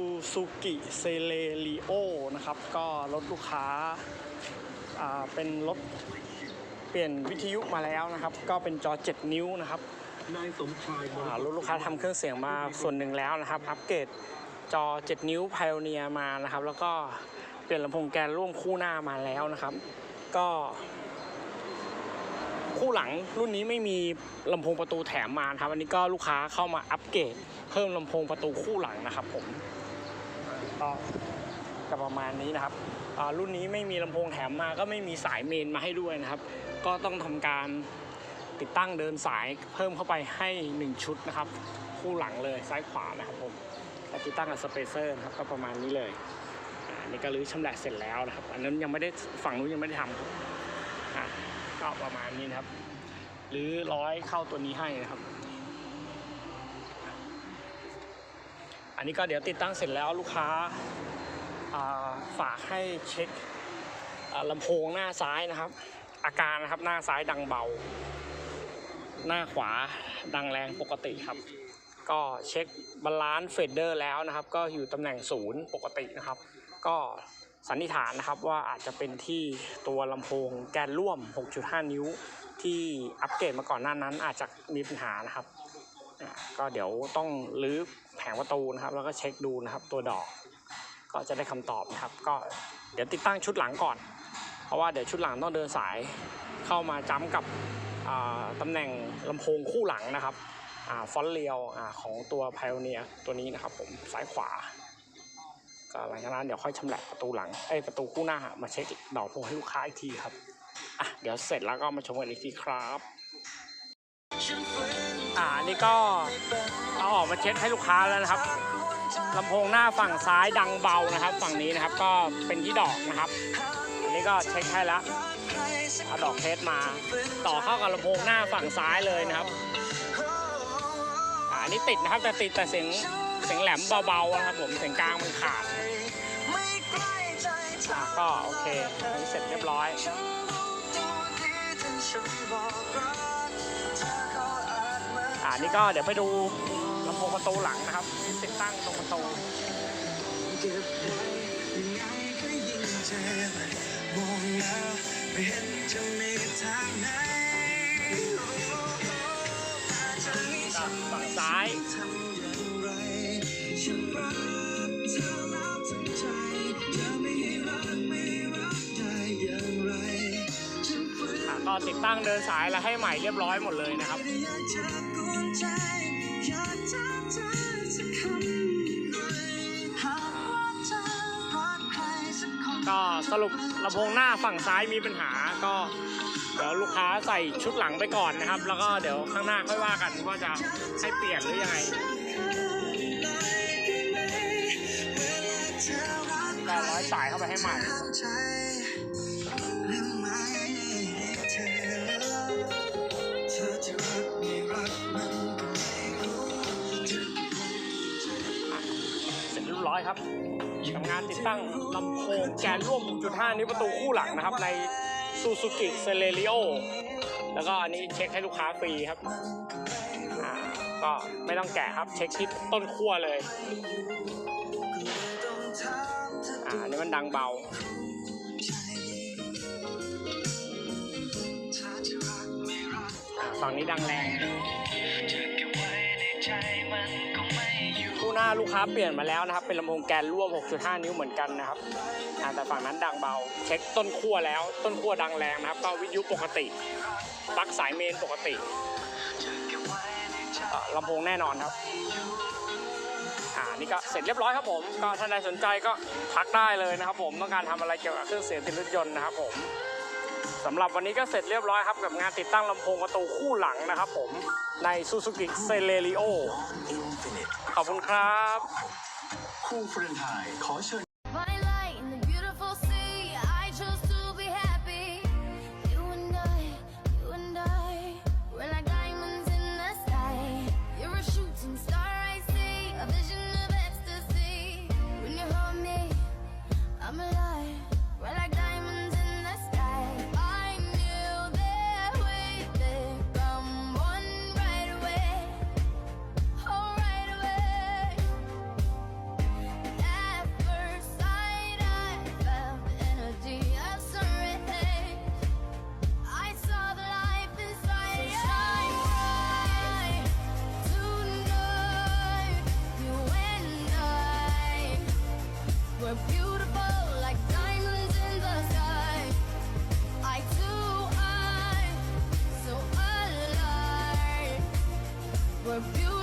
ซูซูกิเซเลริโอนะครับ ก็รถลูกค้าอ่าเป็นรถเปลี่ยนวิทยุมาแล้วนะครับ ก็เป็นจอ 7 นิ้วนะครับนายสมชายมรอ่ารถลูกค้าทำเครื่องเสียงมาส่วนหนึ่งแล้วนะครับ อัปเกรดจอ 7 นิ้ว Pioneer มานะครับ แล้วก็เปลี่ยนลำโพงแกนร่วมคู่หน้ามาแล้วนะครับ ก็ คู่หลังรุ่นนี้ไม่มีลำโพงประตูแถมมานะครับ อันนี้ก็ลูกค้าเข้ามาอัปเกรดเพิ่มลำโพงประตูคู่หลังนะครับผม ก็จะประมาณนี้นะครับรุ่นนี้ไม่มีลำโพงแถมมาก็ไม่มีสายเมนมาให้ด้วยนะครับ ก็ต้องทำการติดตั้งเดินสายเพิ่มเข้าไปให้ 1 ชุดนะครับ คู่หลังเลยซ้ายขวานะครับผมแล้วติดตั้งกับสเปเซอร์นะครับก็ประมาณนี้เลยอันนี่ก็รื้อชำแหละเสร็จแล้วนะครับ อันนั้นยังไม่ได้ฝั่งนู้นยังไม่ได้ทำครับก็ประมาณนี้นะครับหรือร้อยเข้าตัวนี้ให้นะครับ อันนี้ก็เดี๋ยวติดตั้งเสร็จแล้วลูกค้าฝากให้เช็คลำโพงหน้าซ้ายนะครับ อาการนะครับหน้าซ้ายดังเบา หน้าขวาดังแรงปกติครับ ก็เช็คบาลานซ์เฟดเดอร์แล้วนะครับ ก็อยู่ตำแหน่งศูนย์ปกตินะครับ ก็สันนิษฐานนะครับว่าอาจจะเป็นที่ตัวลำโพงแกนร่วม 6.5 นิ้ว ที่อัปเกรดมาก่อนหน้านั้นอาจจะมีปัญหานะครับ ก็เดี๋ยวต้องรื้อแผงประตูนะครับ แล้วก็เช็คดูนะครับ ตัวดอก ก็จะได้คำตอบนะครับ ก็เดี๋ยวติดตั้งชุดหลังก่อน เพราะว่าเดี๋ยวชุดหลังต้องเดินสายเข้ามาจ้ำกับอ่าตำแหน่งลำโพงคู่หลังนะครับฟอนเรียวของตัว Pioneer ตัวนี้นะครับผมซ้ายขวาก็หลังจากนั้นเดี๋ยวค่อยชำแหละประตูหลังเอ้ประตูคู่หน้ามาเช็คดอกโพงให้ลูกค้าอีกทีครับอะเดี๋ยวเสร็จแล้วก็มาชมกันอีกทีครับ อ่านี่ก็เอาออกมาเช็คให้ลูกค้าแล้วนะครับลำโพงหน้าฝั่งซ้ายดังเบานะครับ ฝั่งนี้นะครับก็เป็นที่ดอกนะครับ อันนี้ก็เช็คให้แล้วเอาดอกเทสมา ต่อเข้ากับลำโพงหน้าฝั่งซ้ายเลยนะครับอ่าอันนี้ติดนะครับแต่ติดแต่เสียงเสียงแหลมเบาๆนะครับผมเสียงกลางมันขาดอ่าก็โอเคอันนี้เสร็จเรียบร้อย นี่ก็เดี๋ยวไปดูลำโพงประตูหลังนะครับที่ติดตั้งตรงประตูเจ็บยังไงก็ยิ่งเจ็บมองแล้วไม่เห็นจะมีทางไหนฝั่งซ้ายก็ติดตั้งเดินสายแล้วให้ใหม่เรียบร้อยหมดเลยนะครับ ไม่ได้อยากจะกวนใจอยากจะเธอสักคำหน่อยหากว่าเธอรักใครสักคน ก็สรุปลำโพงหน้าฝั่งซ้ายมีปัญหาก็เดี๋ยวลูกค้าใส่ชุดหลังไปก่อนนะครับ แล้วก็เดี๋ยวข้างหน้าค่อยว่ากันว่าจะให้เปลี่ยนหรือยังไง ก็ร้อยสายเข้าไปให้ใหม่เอยครับทำงานติดตั้งลำโพงแกนร่วม6.5นิ้วประตูคู่หลังนะครับ ใน Suzuki Celerio แล้วก็อันนี้เช็คให้ลูกค้าฟรีครับอ่าก็ไม่ต้องแกะครับ เช็คที่ต้นขั้วเลย อ่าอันนี้มันดังเบาอ่าฝั่งนี้ดังแรงคู่ หน้าลูกค้าเปลี่ยนมาแล้วนะครับ เป็นลำโพงแกนร่วม 6.5 นิ้วเหมือนกันนะครับแต่ฝั่งนั้นดังเบา เช็คต้นขั้วแล้ว ต้นขั้วดังแรงนะครับก็วิทยุปกติปลั๊กสายเมนปกติลำโพงแน่นอนครับอ่านี่ก็เสร็จเรียบร้อยครับผม ก็ท่านใดสนใจก็ทักได้เลยนะครับผมต้องการทำอะไรเกี่ยวกับเครื่องเสียงติดรถยนต์นะครับผม สำหรับวันนี้ก็เสร็จเรียบร้อยครับกับงานติดตั้งลำโพงประตูคู่หลังนะครับผมใน Suzuki Celerio ขอบคุณครับ คู่เฟรนไทยขอเชิญ perfume